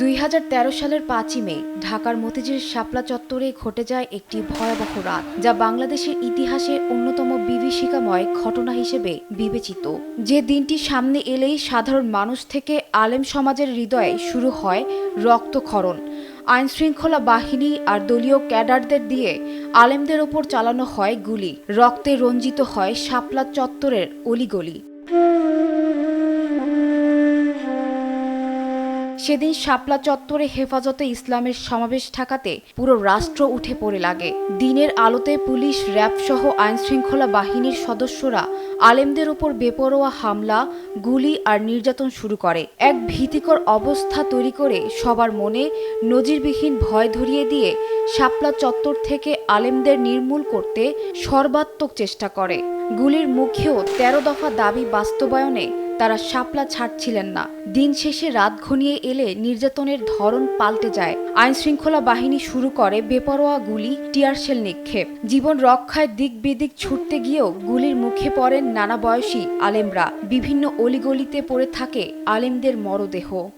দুই হাজার তেরো সালের পাঁচই মে, ঢাকার মতিঝিল শাপলা চত্বরে ঘটে যায় একটি ভয়াবহ রাত, যা বাংলাদেশের ইতিহাসে অন্যতম বিভীষিকাময় ঘটনা হিসেবে বিবেচিত। যে দিনটি সামনে এলেই সাধারণ মানুষ থেকে আলেম সমাজের হৃদয়ে শুরু হয় রক্তক্ষরণ। আইনশৃঙ্খলা বাহিনী আর দলীয় ক্যাডারদের দিয়ে আলেমদের ওপর চালানো হয় গুলি। রক্তে রঞ্জিত হয় শাপলা চত্বরের অলিগলি। সেদিন শাপলা চত্বরে হেফাজতে ইসলামের সমাবেশ ঠেকাতে পুরো রাষ্ট্র উঠে পড়ে লাগে। দিনের আলোতে পুলিশ, র্যাব সহ আইনশৃঙ্খলা বাহিনীর সদস্যরা আলেমদের ওপর বেপরোয়া হামলা, গুলি আর নির্যাতন শুরু করে। এক ভীতিকর অবস্থা তৈরি করে সবার মনে নজিরবিহীন ভয় ধরিয়ে দিয়ে শাপলা চত্বর থেকে আলেমদের নির্মূল করতে সর্বাত্মক চেষ্টা করে। গুলির মুখেও তেরো দফা দাবি বাস্তবায়নে তারা শাপলা ছাড়ছিলেন না। দিন শেষে রাত ঘনিয়ে এলে নির্যাতনের ধরন পাল্টে যায়। আইন শৃঙ্খলা বাহিনী শুরু করে বেপরোয়া গুলি টিয়ারশেল নিক্ষেপ। জীবন রক্ষায় দিক বেদিক ছুটতে গিয়েও গুলির মুখে পড়েন নানা বয়সী আলেমরা। বিভিন্ন অলিগলিতে পড়ে থাকে আলেমদের মরদেহ।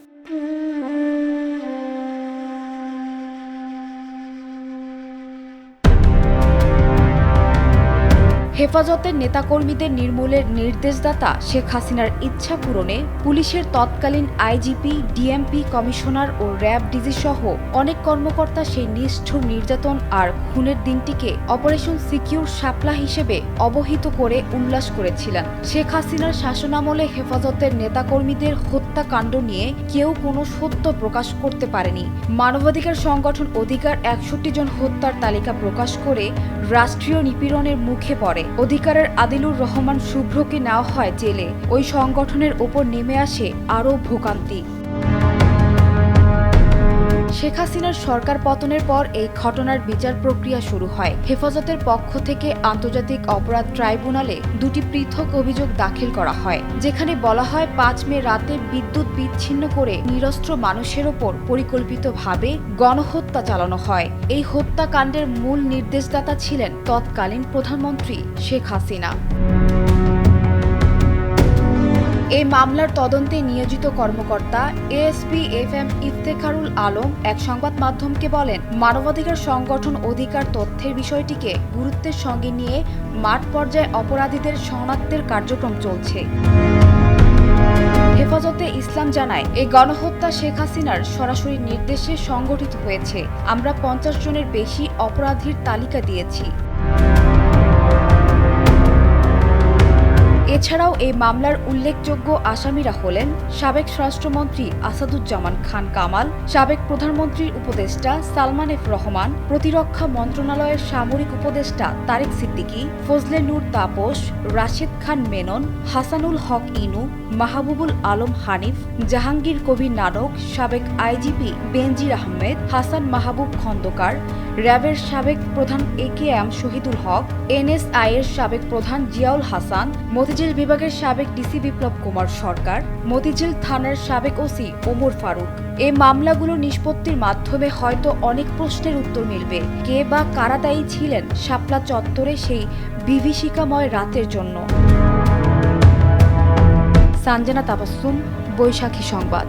হেফাজতের নেতাকর্মীদের নির্মূলের নির্দেশদাতা শেখ হাসিনার ইচ্ছা পূরণে পুলিশের তৎকালীন আইজিপি, ডিএমপি কমিশনার ও র্যাব ডিজি সহ অনেক কর্মকর্তা সেই নিষ্ঠুর নির্যাতন আর খুনের দিনটিকে অপারেশন সিকিউর শাপলা হিসেবে অবহিত করে উল্লাস করেছিলেন। শেখ হাসিনার শাসনামলে হেফাজতের নেতাকর্মীদের হত্যাকাণ্ড নিয়ে কেউ কোনো সত্য প্রকাশ করতে পারেনি। মানবাধিকার সংগঠন অধিকার একষট্টি জন হত্যার তালিকা প্রকাশ করে রাষ্ট্রীয় নিপীড়নের মুখে পড়ে। অধিকারের আদিলুর রহমান শুভ্রকে নেওয়া হয় জেলে। ওই সংগঠনের ওপর নেমে আসে আরও ভোগান্তি। শেখ হাসিনার সরকার পতনের পর এই ঘটনার বিচার প্রক্রিয়া শুরু হয়। হেফাজতের পক্ষ থেকে আন্তর্জাতিক অপরাধ ট্রাইব্যুনালে দুটি পৃথক অভিযোগ দাখিল করা হয়, যেখানে বলা হয় পাঁচ মে রাতে বিদ্যুৎ বিচ্ছিন্ন করে নিরস্ত্র মানুষের ওপর পরিকল্পিতভাবে গণহত্যা চালানো হয়। এই হত্যাকাণ্ডের মূল নির্দেশদাতা ছিলেন তৎকালীন প্রধানমন্ত্রী শেখ হাসিনা। এই মামলার তদন্তে নিয়োজিত কর্মকর্তা ASP F M Iftekharul Alam এক সংবাদ মাধ্যমকে বলেন, মানবাধিকার সংগঠন অধিকার তথ্যের বিষয়টিকে গুরুত্বের সঙ্গে নিয়ে মাঠ পর্যায়ে অপরাধীদের শনাক্তের কার্যক্রম চলছে। হেফাজতে ইসলাম জানায়, এই গণহত্যা শেখ হাসিনার সরাসরি নির্দেশে সংগঠিত হয়েছে। আমরা পঞ্চাশ জনের বেশি অপরাধীর তালিকা দিয়েছি। এছাড়াও এই মামলার উল্লেখযোগ্য আসামিরা হলেন সাবেক স্বরাষ্ট্রমন্ত্রী আসাদুজ্জামান খান কামাল, সাবেক প্রধানমন্ত্রীর উপদেষ্টা সালমান এফ রহমান, প্রতিরক্ষা মন্ত্রণালয়ের সামরিক উপদেষ্টা তারেক সিদ্দিকী, ফজলে নূর তাপস, রাশেদ খান মেনন, হাসানুল হক ইনু, মাহবুবুল আলম হানিফ, জাহাঙ্গীর কবির নানক, সাবেক আইজিপি বেনজির আহমেদ, হাসান মাহবুব খন্দকার, র্যাবের সাবেক প্রধান A K M Shahidul Haque NSI এর সাবেক প্রধান জিয়াউল হাসান, মতিঝিল বিভাগের সাবেক ডিসি বিপ্লব কুমার সরকার, মতিঝিল থানার সাবেক ওসি ওমর ফারুক। এ মামলাগুলো নিষ্পত্তির মাধ্যমে হয়তো অনেক প্রশ্নের উত্তর মিলবে। কে বা কারা দায়ী ছিলেন শাপলা চত্বরে সেই বিভীষিকাময় রাতের জন্য। সানজানা তাবাসুম বৈশাখী সংবাদ।